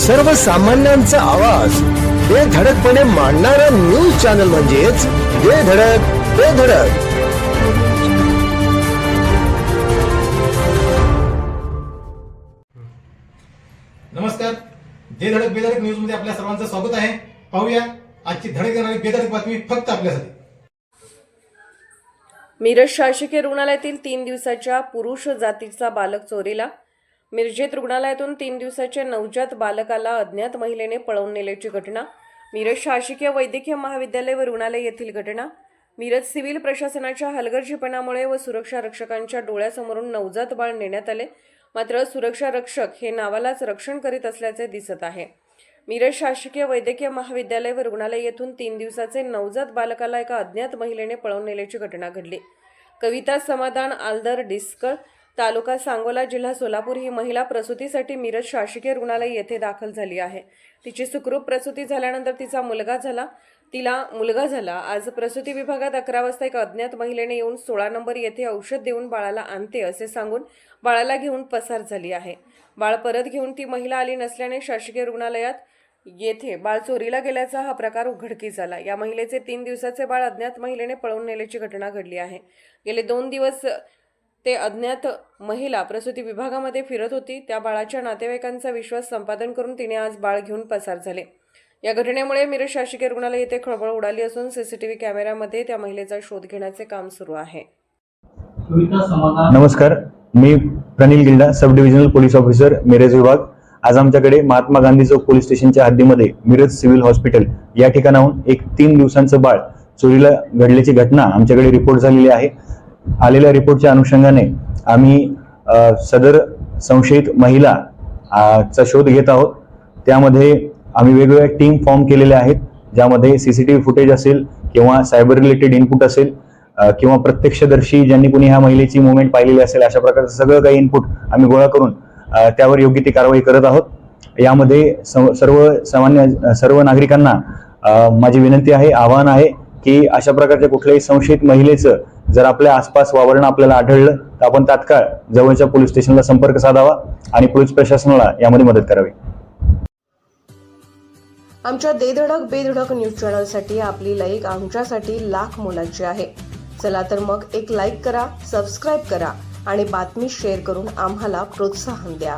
सर्वसामान्यांचा आवाज. बेधडकपणे मांडणारा न्यूज चॅनल म्हणजेच बेधडक बेधडक नमस्कार. जे धडक बेधडक न्यूजमध्ये आपल्या सर्वांचं स्वागत आहे. पाहूया आजची धडक देणारी बेधडक बातमी फक्त आपल्यासाठी. मिरज शासकीय रुग्णालयातील तीन दिवसाच्या पुरुष जातीचा बालक चोरीला मिरजेत रुग्णालयातून तीन दिवसाच्या नवजात बालकाला अज्ञात महिलेने पळवून नेल्याची घटना मिरज शासकीय वैद्यकीय महाविद्यालय व रुग्णालय येथील घटना मिरज सिव्हिल प्रशासनाच्या हलगर्जीपणामुळे व सुरक्षा रक्षकांच्या डोळ्यासमोरून नवजात बाळ नेण्यात आले. मात्र सुरक्षा रक्षक हे नावालाच रक्षण करीत असल्याचे दिसत आहे. मिरज शासकीय वैद्यकीय महाविद्यालय व रुग्णालय येथून तीन दिवसाचे नवजात बालकाला एका अज्ञात महिलेने पळवून नेल्याची घटना घडली. कविता समाधान आलदर डिस्कळ तालुका सांगोला जिल्हा सोलापूर ही महिला प्रसूतीसाठी मिरज शासकीय रुग्णालय येथे दाखल झाली आहे. तिची सुखरूप प्रसूती झाल्यानंतर तिचा मुलगा झाला. तिला मुलगा झाला. आज प्रसूती विभागात अकरा वाजता एका अज्ञात महिलेने येऊन सोळा नंबर येथे औषध देऊन बाळाला आणते असे सांगून बाळाला घेऊन पसार झाली आहे. बाळ परत घेऊन ती महिला आली नसल्याने शासकीय रुग्णालयात येथे बाळ चोरीला गेल्याचा हा प्रकार उघडकीस आला. या महिलेचे तीन दिवसाचे बाळ अज्ञात महिलेने पळवून नेल्याची घटना घडली आहे. गेले दोन दिवस ते अज्ञात महिला प्रसूती विभागामध्ये फिरत होती. त्या बाळाच्या नातेवाईकांचा विश्वास संपादन करून तिने आज बाळ घेऊन पसार झाले. या घटनेमुळे मिरज शासकीय रुग्णालय येथे खळबळ उडाली असून सीसीटीव्ही कॅमेऱ्यामध्ये त्या महिलेचा शोध घेण्याचे काम सुरू आहे. नमस्कार. मी Pranil Gilda sub divisional police officer Miraj विभाग. आज आमच्याकडे महात्मा गांधी चौक पोलीस स्टेशनच्या हद्दीमध्ये मिरज सिव्हिल हॉस्पिटल या ठिकाणाहून एक तीन दिवसांचं बाळ चोरीला घडल्याची घटना आमच्याकडे रिपोर्ट झालेली आहे. आलेल्या रिपोर्टच्या अनुषंगाने आम्ही सदर संशयित महिला चा शोध घेत आहोत. त्यामध्ये आम्ही वेगवेगळ्या टीम फॉर्म केलेल्या आहेत ज्यामध्ये सीसीटीव्ही फुटेज असेल किंवा सायबर रिलेटेड इनपुट असेल किंवा प्रत्यक्षदर्शी ज्यांनी कोणी ह्या महिलेची मुवमेंट पाहिलेली असेल अशा प्रकारचं सगळं काही इनपुट आम्ही गोळा करून त्यावर योग्य ती कारवाई करत आहोत. यामध्ये सर्व सामान्य सर्व नागरिकांना माझी विनंती आहे आवाहन आहे की अशा प्रकारच्या कुठल्याही संशयित महिलेचं जर आपल्या आसपास वावरणं आपल्याला आढळलं तर आपण तात्काळ जवळच्या पोलीस स्टेशनला संपर्क साधावा आणि पोलीस प्रशासनाला यामध्ये मदत करावी. आमच्या देधडक बेधडक न्यूज चॅनलसाठी आपली लाईक आमच्यासाठी लाख मोलाची आहे. चला तर मग एक लाईक करा सबस्क्राईब करा आणि बातमी शेअर करून आम्हाला प्रोत्साहन द्या.